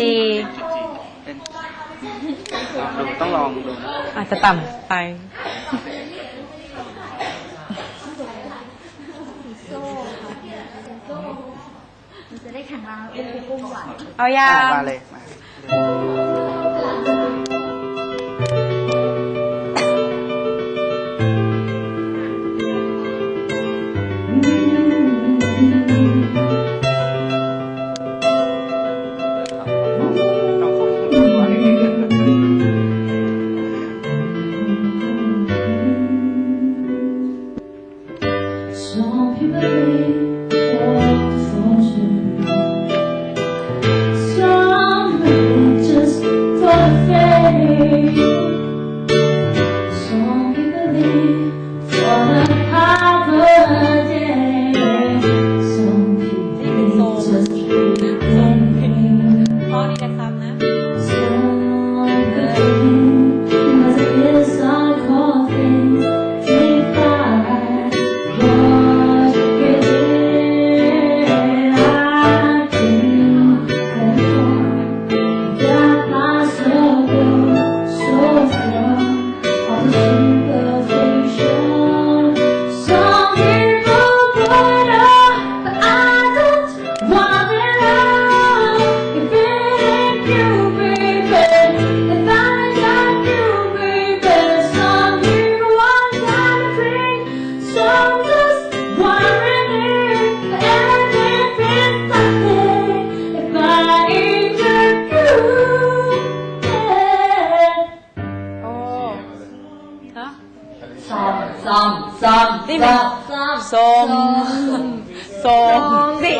จีเป็นลองดูต้องลองดูนะอาจจะต่ำไปมันจะได้แข็งแรงอุ้มอุ้มหวาน เอายาอะมาเลยมา some, some, นี่มัน some, ส้มส้มสิ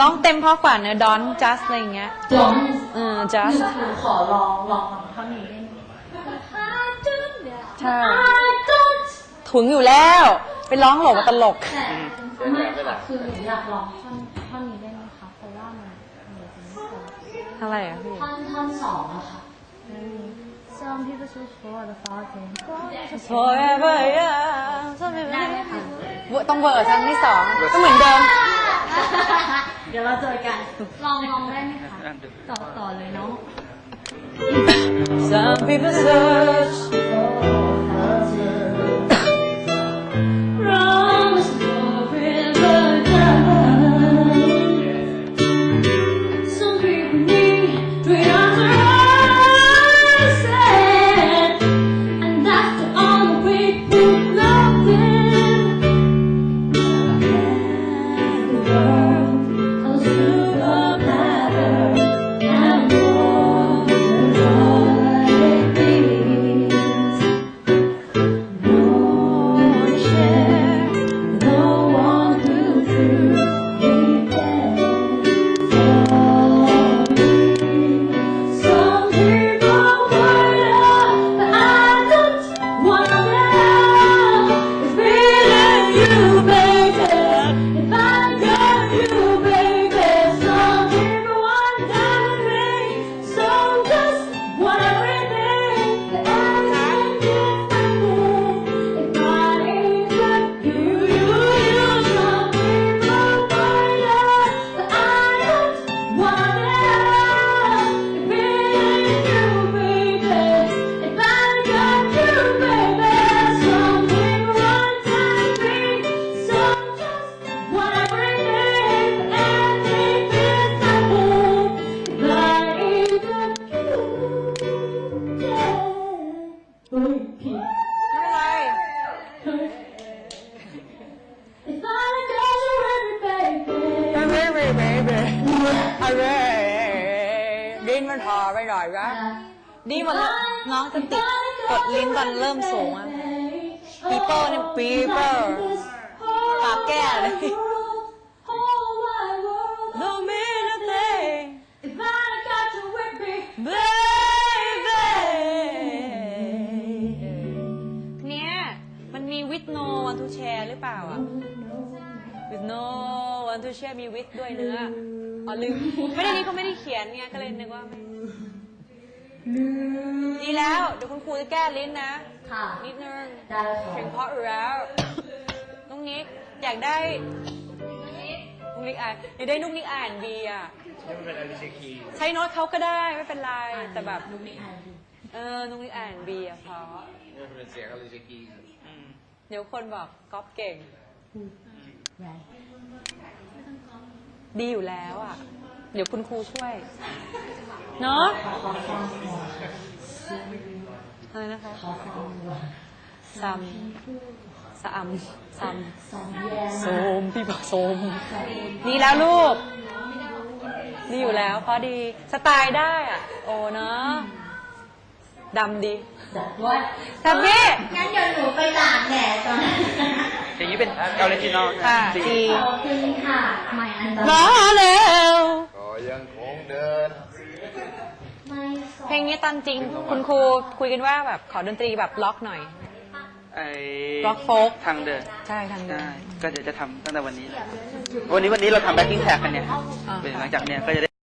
ร้องเต็มเพราะกว่าเนื้อดอนจัสอะไรอย่างเงี้ย don't เออจัสหนูขอลองลองท่อนนี้ได้ไหมใช่ I don't ถึงอยู่แล้ว ไปร้องโหลกบตลกแต่ไม่ค่ะคือหนูอยากลองท่อนท่อนนี้ได้ไหมคะเพราะว่ามันมันจะไม่พออะไรอะพี่ท่อนท่อนสองอะค่ะ Some people choose for the fountain forever young ต้องเวอร์ชันที่สองก็เหมือนเดิม เดี๋ยวเราเจอกัน ลองลองได้ไหมคะ นั่นดู ต่อต่อเลยเนาะ Some people search Promise ดิ้นมันพอไปหน่อยนะนี่มันน้องจะติดกดลิ้นตอนเริ่มสูงอะ People เนี่ย people ปากแก้เลย No mean nothing If I got you with me baby เนี่ยมันมี with no one to share หรือเปล่าอะ with no one to share มี with ด้วยเนื้อ อ๋อลืมไม่ได้นี่เขาไม่ได้เขียนไงก็เลยนึกว่าไม่ดีแล้วเดี๋ยวคุณครูจะแก้ลิ้นนะค่ะนิดนึงได้ค่ะเพลงเพราะอยู่แล้วน้องนิกอยากได้นุกนิกอ่านอยากได้นุกนิกอ่านดีอะในี่มันเป็นอลิเชคีใช้โน้ตเขาก็ได้ไม่เป็นไรแต่แบบเออนุ้งอ่านบีอะเพราะนี่มันเป็นเสียงอลิเชคีเดี๋ยวคนบอกก๊อปเก่ง ดีอยู่แล้วอะ เดี๋ยวคุณครูช่วย เนาะอะไรนะคะซัมสามซัมโสมพี่บอกโสมนี่แล้วลูก ดีอยู่แล้วเพราะดีสไตล์ได้อะ โอ้เนาะดำดีทับบี้งั้นเดี๋ยวหนูไปตากแดดก่อนอย่าง นี้เป็นออริจินอลค่ะดีขอบคุณค่ะใหม่อันตมาแล้วก็ยังคงเดินไม่เพลงนี้ตอนจริงคุณครูคุยกันว่าแบบขอดนตรีแบบล็อกหน่อยไอ้ร็อกโฟล์กทางเดินใช่ทางเดินได้ก็เดี๋ยวจะทำตั้งแต่วันนี้เลยวันนี้วันนี้เราทำแบ็คกิ้งแท็กกันเนี่ยอ่าเป็นหลังจากเนี้ยก็จะได้